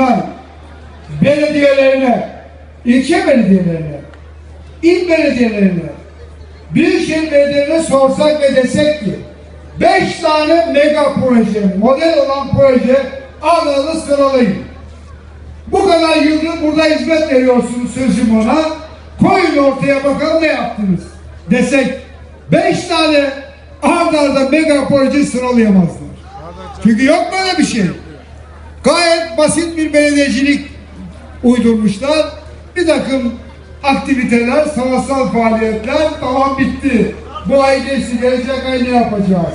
bulunan belediyelerine, ilçe belediyelerine, il belediyelerine, büyükşehir belediyelerine sorsak ve desek ki beş tane mega proje, model olan proje adını sıralayın. Bu kadar yıldır burada hizmet veriyorsunuz sözüm ona. Koyun ortaya bakalım ne yaptınız desek. Beş tane ard arda mega proje sıralayamazlar. Çünkü yok böyle bir şey. Gayet basit bir belediyecilik uydurmuşlar. Bir takım aktiviteler, sanatsal faaliyetler tamam bitti. Bu ay geçti, gelecek ay ne yapacağız?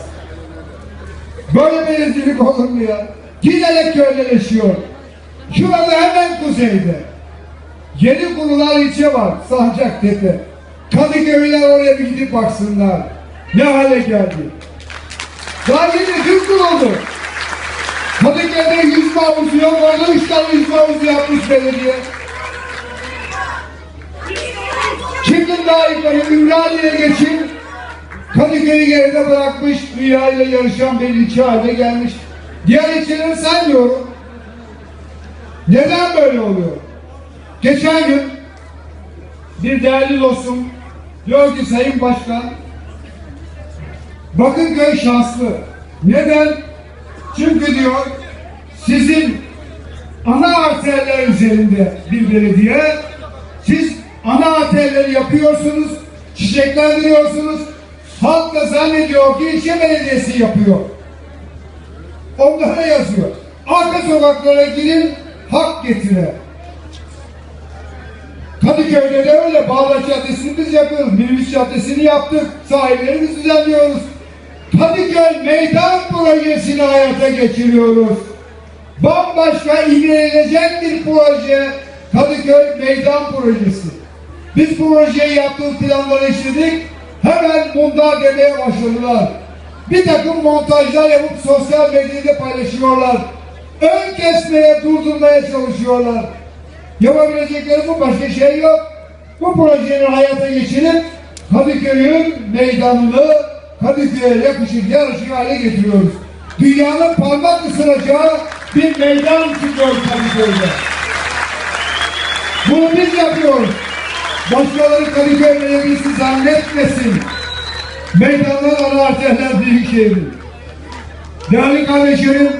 Böyle belediyecilik olur mu ya? Giderek köyleleşiyor. Şurada hemen kuzeyde. Yeni kurulan ilçe var, Sancaktepe. Kadıköy'ler oraya bir gidip baksınlar. Ne hale geldi. Daha yeni dün kuruldu. Kadıköy'de yüzme havuzu yok, orada üç tane yüzme havuzu yapmış belediye. Şimdi daha yukarı Ümraniye'ye geçin. Kadıköy'ü geride bırakmış, dünya ile yarışan bir ilçe haline gelmiş. Diğer ilçeleri saymıyorum. Neden böyle oluyor? Geçen gün bir değerli dostum diyor ki Sayın Başkan Bakırköy şanslı. Neden? Çünkü diyor sizin ana arterler üzerinde bir belediye siz ana arterleri yapıyorsunuz, çiçeklendiriyorsunuz. Halk da zannediyor ki ilçe belediyesi yapıyor. Onlara yazıyor. Arka sokaklara girin, hak getire. Kadıköy'de de öyle. Bağdat Caddesi'ni biz yapıyoruz. Minibüs Caddesi'ni yaptık. Sahilleri biz düzenliyoruz. Kadıköy Meydan Projesi'ni hayata geçiriyoruz. Bambaşka ilgilenecek bir proje Kadıköy Meydan Projesi. Biz projeyi yaptık, planları işledik. Hemen mundar demeye başladılar. Bir takım montajlar yapıp sosyal medyada paylaşıyorlar. Ön kesmeye, durdurmaya çalışıyorlar. Yapabilecekleri bu başka şey yok. Bu projenin hayata geçirip Kadıköy'ün meydanını Kadıköy'e yakışık yarışık hale getiriyoruz. Dünyanın parmak ısıracağı bir meydan çıkıyor Kadıköy'de. Bunu biz yapıyoruz. Başkaları Kadıköy Belediyesi zannetmesin. Meydanlar ana arterler büyük şehrin. Değerli kardeşlerim,